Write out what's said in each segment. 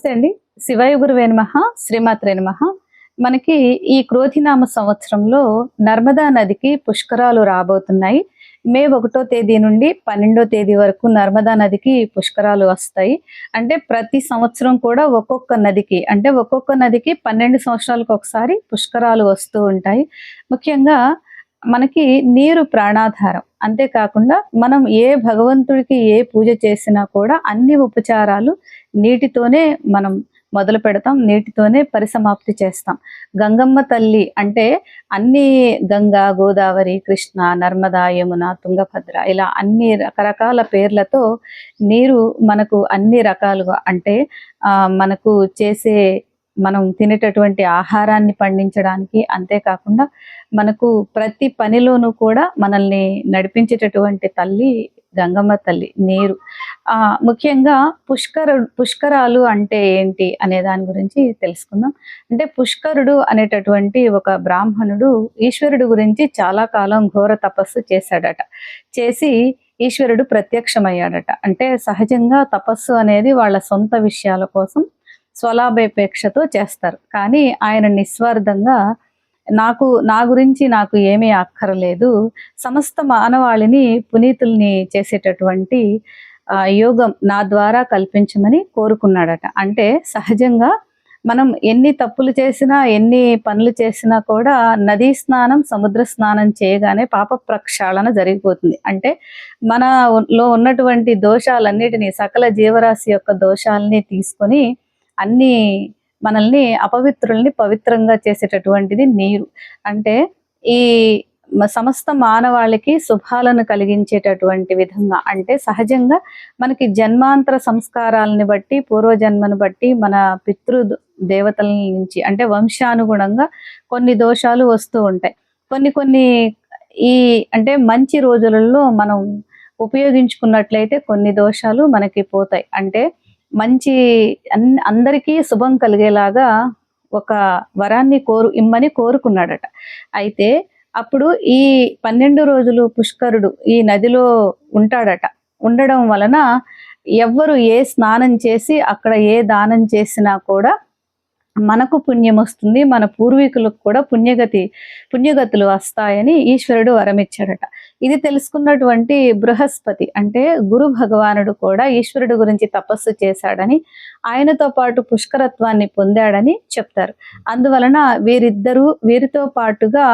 నమస్తే అండి. శివాయ గురువే నమః శ్రీమాత్రే నమః. మనకి ఈ క్రోధినామ సంవత్సరంలో నర్మదా నదికి పుష్కరాలు రాబోతున్నాయి. మే ఒకటో తేదీ నుండి పన్నెండో తేదీ వరకు నర్మదా నదికి పుష్కరాలు వస్తాయి. అంటే ప్రతి సంవత్సరం కూడా ఒక్కొక్క నదికి అంటే ఒక్కొక్క నదికి పన్నెండు సంవత్సరాలకు ఒకసారి పుష్కరాలు వస్తూ ఉంటాయి. ముఖ్యంగా మనకి నీరు ప్రాణాధారం. అంతేకాకుండా మనం ఏ భగవంతుడికి ఏ పూజ చేసినా కూడా అన్ని ఉపచారాలు నీటితోనే మనం మొదలు పెడతాం నీటితోనే పరిసమాప్తి చేస్తాం. గంగమ్మ తల్లి అంటే అన్ని గంగా గోదావరి కృష్ణ నర్మదా యమున తుంగభద్ర ఇలా అన్ని రకరకాల పేర్లతో నీరు మనకు అన్ని రకాలుగా అంటే మనకు చేసే మనం తినేటటువంటి ఆహారాన్ని పండించడానికి అంతేకాకుండా మనకు ప్రతి పనిలోనూ కూడా మనల్ని నడిపించేటటువంటి తల్లి గంగమ్మ తల్లి నీరు. ఆ ముఖ్యంగా పుష్కర పుష్కరాలు అంటే ఏంటి అనే దాని గురించి తెలుసుకుందాం. అంటే పుష్కరుడు అనేటటువంటి ఒక బ్రాహ్మణుడు ఈశ్వరుడు గురించి చాలా కాలం ఘోర తపస్సు చేశాడట. చేసి ఈశ్వరుడు ప్రత్యక్షమయ్యాడట. అంటే సహజంగా తపస్సు అనేది వాళ్ళ సొంత విషయాల కోసం స్వలాభాపేక్షతో చేస్తారు. కానీ ఆయన నిస్వార్థంగా నాకు నా గురించి నాకు ఏమీ అక్కరలేదు. సమస్త మానవాళిని పునీతుల్ని చేసేటటువంటి యోగం నా ద్వారా కల్పించమని కోరుకున్నాడట. అంటే సహజంగా మనం ఎన్ని తప్పులు చేసినా ఎన్ని పనులు చేసినా కూడా నదీ స్నానం సముద్ర స్నానం చేయగానే పాప ప్రక్షాళన జరిగిపోతుంది. అంటే మనలో ఉన్నటువంటి దోషాలన్నిటినీ సకల జీవరాశి యొక్క దోషాలని తీసుకొని అన్ని మనల్ని అపవిత్రుల్ని పవిత్రంగా చేసేటటువంటిది నీరు. అంటే ఈ సమస్త మానవాళికి శుభాలను కలిగించేటటువంటి విధంగా. అంటే సహజంగా మనకి జన్మాంతర సంస్కారాలని బట్టి పూర్వజన్మను బట్టి మన పితృ దేవతల నుంచి అంటే వంశానుగుణంగా కొన్ని దోషాలు వస్తూ ఉంటాయి. కొన్ని కొన్ని ఈ అంటే మంచి రోజులలో మనం ఉపయోగించుకున్నట్లయితే కొన్ని దోషాలు మనకి పోతాయి. అంటే మంచి అన్- అందరికీ శుభం కలిగేలాగా ఒక వరాన్ని కోరు ఇమ్మని కోరుకున్నాడట. అయితే అప్పుడు ఈ పన్నెండు రోజులు పుష్కరుడు ఈ నదిలో ఉంటాడట. ఉండడం వలన ఎవ్వరు ఏ స్నానం చేసి అక్కడ ఏ దానం చేసినా కూడా మనకు పుణ్యం వస్తుంది మన పూర్వీకులకు కూడా పుణ్యగతి పుణ్యగతులు వస్తాయని ఈశ్వరుడు వరమిచ్చాడట. ఇది తెలుసుకున్నటువంటి బృహస్పతి అంటే గురు భగవానుడు కూడా ఈశ్వరుడు గురించి తపస్సు చేశాడని ఆయనతో పాటు పుష్కరత్వాన్ని పొందాడని చెప్తారు. అందువలన వీరిద్దరూ వీరితో పాటుగా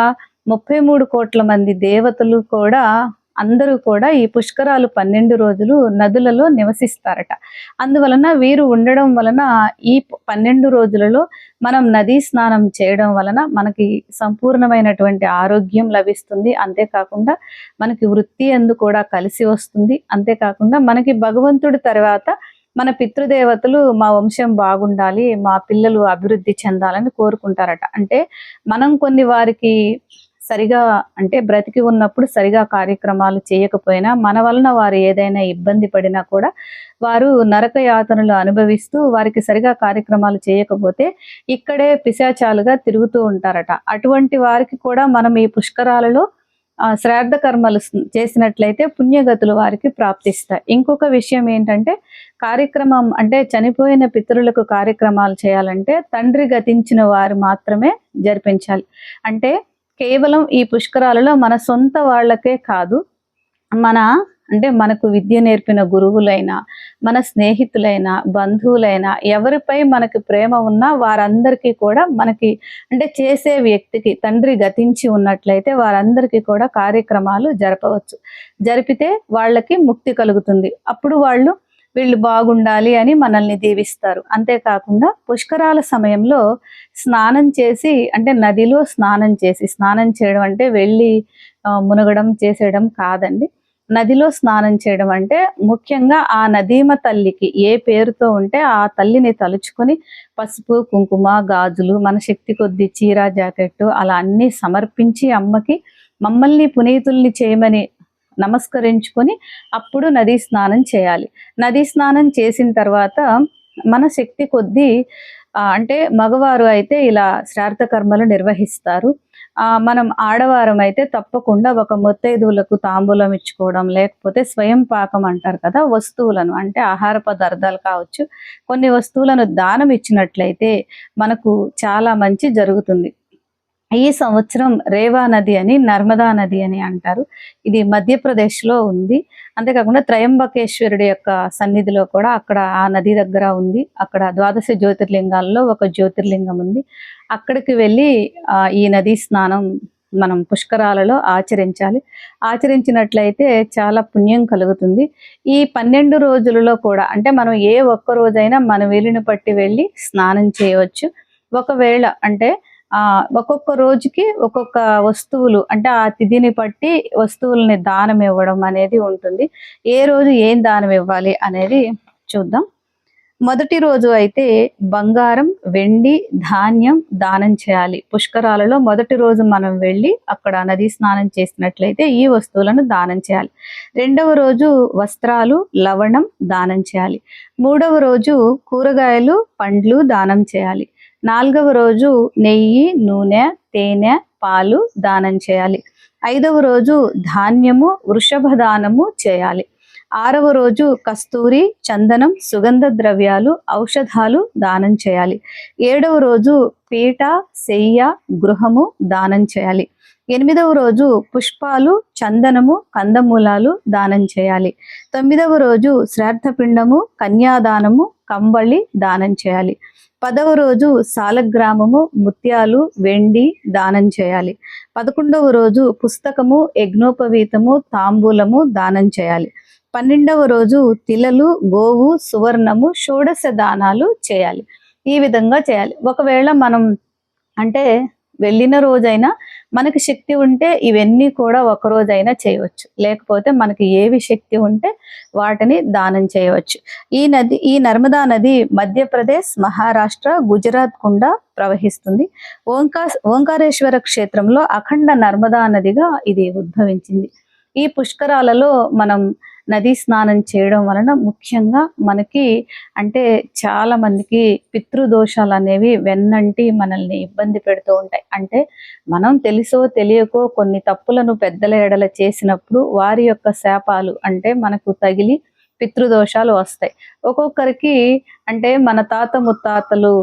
ముప్పై మూడు కోట్ల మంది దేవతలు కూడా అందరూ కూడా ఈ పుష్కరాలు పన్నెండు రోజులు నదులలో నివసిస్తారట. అందువలన వీరు ఉండడం వలన ఈ పన్నెండు రోజులలో మనం నదీ స్నానం చేయడం వలన మనకి సంపూర్ణమైనటువంటి ఆరోగ్యం లభిస్తుంది. అంతేకాకుండా మనకి వృత్తి అందు కూడా కలిసి వస్తుంది. అంతేకాకుండా మనకి భగవంతుడి తర్వాత మన పితృదేవతలు మా వంశం బాగుండాలి మా పిల్లలు అభివృద్ధి చెందాలని కోరుకుంటారట. అంటే మనం కొన్ని వారికి సరిగా అంటే బ్రతికి ఉన్నప్పుడు సరిగా కార్యక్రమాలు చేయకపోయినా మన వలన వారు ఏదైనా ఇబ్బంది పడినా కూడా వారు నరక యాతనలు అనుభవిస్తూ వారికి సరిగా కార్యక్రమాలు చేయకపోతే ఇక్కడే పిశాచాలుగా తిరుగుతూ ఉంటారట. అటువంటి వారికి కూడా మనం ఈ పుష్కరాలలో శ్రాద్ధ కర్మలు చేసినట్లయితే పుణ్యగతులు వారికి ప్రాప్తిస్తాయి. ఇంకొక విషయం ఏంటంటే కార్యక్రమం అంటే చనిపోయిన పితరులకు కార్యక్రమాలు చేయాలంటే తండ్రి గతించిన వారు మాత్రమే జరిపించాలి. అంటే కేవలం ఈ పుష్కరాలలో మన సొంత వాళ్ళకే కాదు మన అంటే మనకు విద్య నేర్పిన గురువులైనా మన స్నేహితులైనా బంధువులైనా ఎవరిపై మనకి ప్రేమ ఉన్నా వారందరికీ కూడా మనకి అంటే చేసే వ్యక్తికి తండ్రి గతించి ఉన్నట్లయితే వారందరికీ కూడా కార్యక్రమాలు జరపవచ్చు. జరిపితే వాళ్ళకి ముక్తి కలుగుతుంది. అప్పుడు వాళ్ళు వీళ్ళు బాగుండాలి అని మనల్ని దీవిస్తారు. అంతేకాకుండా పుష్కరాల సమయంలో స్నానం చేసి అంటే నదిలో స్నానం చేసి స్నానం చేయడం అంటే వెళ్ళి మునగడం చేసేయడం కాదండి. నదిలో స్నానం చేయడం అంటే ముఖ్యంగా ఆ నదీమ తల్లికి ఏ పేరుతో ఉంటే ఆ తల్లిని తలుచుకొని పసుపు కుంకుమ గాజులు మన శక్తి కొద్ది చీర జాకెట్ అలా అన్ని సమర్పించి అమ్మకి మమ్మల్ని పునీతుల్ని చేయమని నమస్కరించుకొని అప్పుడు నదీ స్నానం చేయాలి. నదీ స్నానం చేసిన తర్వాత మన శక్తి కొద్దీ అంటే మగవారు అయితే ఇలా శ్రార్థ కర్మలు నిర్వహిస్తారు. మనం ఆడవారం అయితే తప్పకుండా ఒక ముత్తైదువులకు తాంబూలం ఇచ్చుకోవడం లేకపోతే స్వయం పాకం అంటారు కదా వస్తువులను అంటే ఆహార పదార్థాలు కావచ్చు. కొన్ని వస్తువులను దానం ఇచ్చినట్లయితే మనకు చాలా మంచి జరుగుతుంది. ఈ సంవత్సరం రేవా నది అని నర్మదా నది అని అంటారు. ఇది మధ్యప్రదేశ్లో ఉంది. అంతేకాకుండా త్రయంబకేశ్వరుడి యొక్క సన్నిధిలో కూడా అక్కడ ఆ నది దగ్గర ఉంది. అక్కడ ద్వాదశ జ్యోతిర్లింగాల్లో ఒక జ్యోతిర్లింగం ఉంది. అక్కడికి వెళ్ళి ఈ నది స్నానం మనం పుష్కరాలలో ఆచరించాలి. ఆచరించినట్లయితే చాలా పుణ్యం కలుగుతుంది. ఈ పన్నెండు రోజులలో కూడా అంటే మనం ఏ ఒక్క రోజైనా మన వీలుని పట్టి వెళ్ళి స్నానం చేయవచ్చు. ఒకవేళ అంటే ఒక్కొక్క రోజుకి ఒక్కొక్క వస్తువులు అంటే ఆ తిథిని బట్టి వస్తువులని దానం ఇవ్వడం అనేది ఉంటుంది. ఏ రోజు ఏం దానం ఇవ్వాలి అనేది చూద్దాం. మొదటి రోజు అయితే బంగారం వెండి ధాన్యం దానం చేయాలి. పుష్కరాలలో మొదటి రోజు మనం వెళ్ళి అక్కడ నదీ స్నానం చేసినట్లయితే ఈ వస్తువులను దానం చేయాలి. రెండవ రోజు వస్త్రాలు లవణం దానం చేయాలి. మూడవ రోజు కూరగాయలు పండ్లు దానం చేయాలి. నాలుగవ రోజు నెయ్యి నూనె తేనె పాలు దానం చేయాలి. ఐదవ రోజు ధాన్యము వృషభ దానము చేయాలి. ఆరవ రోజు కస్తూరి చందనం సుగంధ ద్రవ్యాలు ఔషధాలు దానం చేయాలి. ఏడవ రోజు పీట శయ్య గృహము దానం చేయాలి. ఎనిమిదవ రోజు పుష్పాలు చందనము కందమూలాలు దానం చేయాలి. తొమ్మిదవ రోజు శ్రాద్ధపిండము కన్యాదానము కంబళి దానం చేయాలి. పదవ రోజు సాలగ్రామము ముత్యాలు వెండి దానం చేయాలి. పదకొండవ రోజు పుస్తకము యజ్ఞోపవీతము తాంబూలము దానం చేయాలి. పన్నెండవ రోజు తిలలు గోవు సువర్ణము షోడశ దానాలు చేయాలి. ఈ విధంగా చేయాలి. ఒకవేళ మనం అంటే వెళ్ళిన రోజైనా మనకి శక్తి ఉంటే ఇవన్నీ కూడా ఒక రోజైనా చేయవచ్చు. లేకపోతే మనకి ఏవి శక్తి ఉంటే వాటిని దానం చేయవచ్చు. ఈ నది ఈ నర్మదా నది మధ్యప్రదేశ్ మహారాష్ట్ర గుజరాత్ గుండా ప్రవహిస్తుంది. ఓంకా ఓంకారేశ్వర క్షేత్రంలో అఖండ నర్మదా నదిగా ఇది ఉద్భవించింది. ఈ పుష్కరాలలో మనం నదీ స్నానం చేయడం వలన ముఖ్యంగా మనకి అంటే చాలా మందికి పితృదోషాలు అనేవి వెన్నంటి మనల్ని ఇబ్బంది పెడుతూ ఉంటాయి. అంటే మనం తెలుసో తెలియకో కొన్ని తప్పులను పెద్దల ఎడల చేసినప్పుడు వారి యొక్క శాపాలు అంటే మనకు తగిలి పితృదోషాలు వస్తాయి. ఒక్కొక్కరికి అంటే మన తాత ముత్తాతలు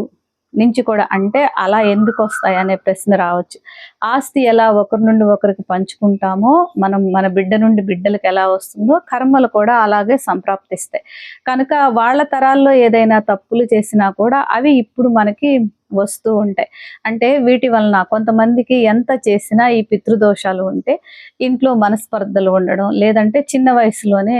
నుంచి కూడా అంటే అలా ఎందుకు వస్తాయి అనే ప్రశ్న రావచ్చు. ఆస్తి ఎలా ఒకరి నుండి ఒకరికి పంచుకుంటామో మనం మన బిడ్డ నుండి బిడ్డలకు ఎలా వస్తుందో కర్మలు కూడా అలాగే సంప్రాప్తిస్తాయి. కనుక వాళ్ళ తరాల్లో ఏదైనా తప్పులు చేసినా కూడా అవి ఇప్పుడు మనకి వస్తూ ఉంటాయి. అంటే వీటి వలన కొంతమందికి ఎంత చేసినా ఈ పితృదోషాలు ఉంటే ఇంట్లో మనస్పర్ధలు ఉండడం లేదంటే చిన్న వయసులోనే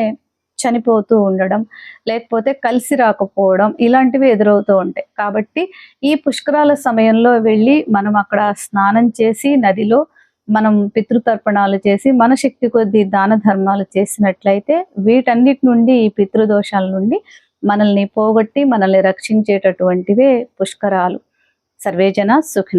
చనిపోతూ ఉండడం లేకపోతే కలిసి రాకపోవడం ఇలాంటివి ఎదురవుతూ ఉంటాయి. కాబట్టి ఈ పుష్కరాల సమయంలో వెళ్ళి మనం అక్కడ స్నానం చేసి నదిలో మనం పితృతర్పణాలు చేసి మన శక్తి కొద్దీ దాన ధర్మాలు చేసినట్లయితే వీటన్నిటి నుండి ఈ పితృదోషాల నుండి మనల్ని పోగొట్టి మనల్ని రక్షించేటటువంటివే పుష్కరాలు. సర్వేజన సుఖి